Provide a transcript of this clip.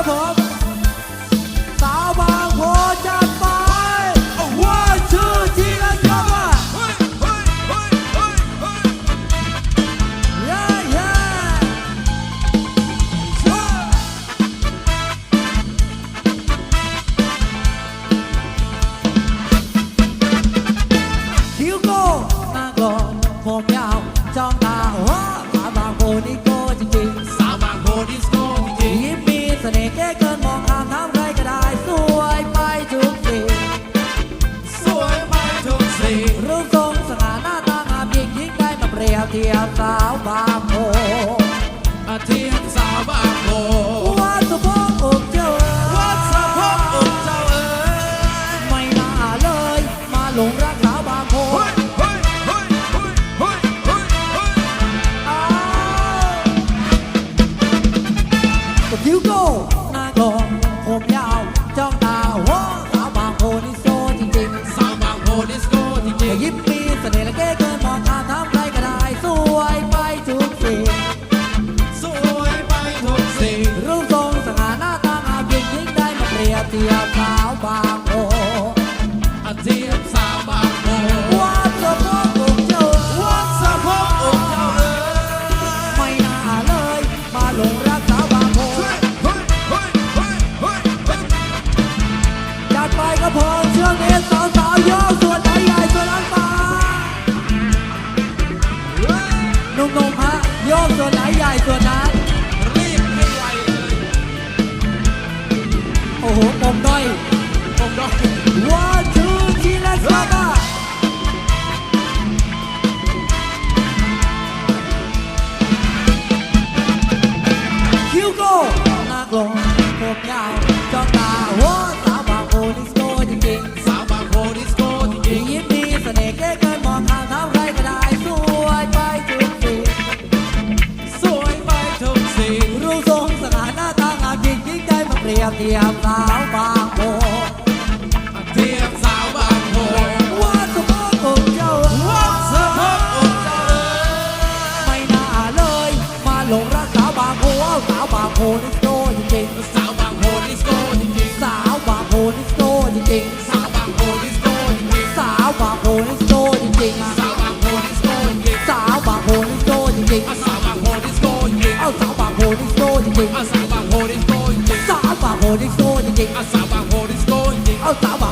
ครับผม ยบเทียบสาวบางโพอาเทียมสาวบางโพวัดสะโพกอกเจ้าวัดสะโพกอกเจ้าเอ๋ยไม่น่าเลย มาหลงรักสาวบางโพเฮ้ยเฮ้ยเฮ้ยเฮ้ยเฮ้ยเฮ้ยเฮ้ยอ้าวก็คิ้วโก้หน้ากลองผมยาวจ้องตาว้าสาวบางโพนี่โซจริงๆสาวบางโพดิสโก้จริแต่งยิ้มมีเสน่ห์และเก๋ เปรียบเทียบสาวบางโพอาเทียมสาวบางโพวัดสะโพกอกเจ้าวัดสะโพกอกเจ้าเอ๋ยไม่น่าเลย มาหลงรักสาวบางโพเฮ้ยเฮ้ยเฮ้ยเฮ้ยเฮ้ยเฮ้ยจัดไปก็พอเชื่องเอ็นสาวสาวๆโยกส่วนไหนใหญ่ส่วนนั้นมาหนุ่มๆฮะโยกส่วนไหนใหญ่ส่วนนั้น โอ้โหปมด้อยปมดอก one two three let's go มาคิวโก้หน้ากลงผมยาว ยบเทียบสาวบางโพเทียมสาวบางโพว่าสมองอกเจ้าวัดสะโพกอกเจ้าเอ๋ยไม่น่าเลย มาหลงรักสาวบางโพสาวบางโพนิสโก้จริงสาวบางโพนิสโก้จริงสาวบางโพนิสโก้จริง จริงๆสาวบ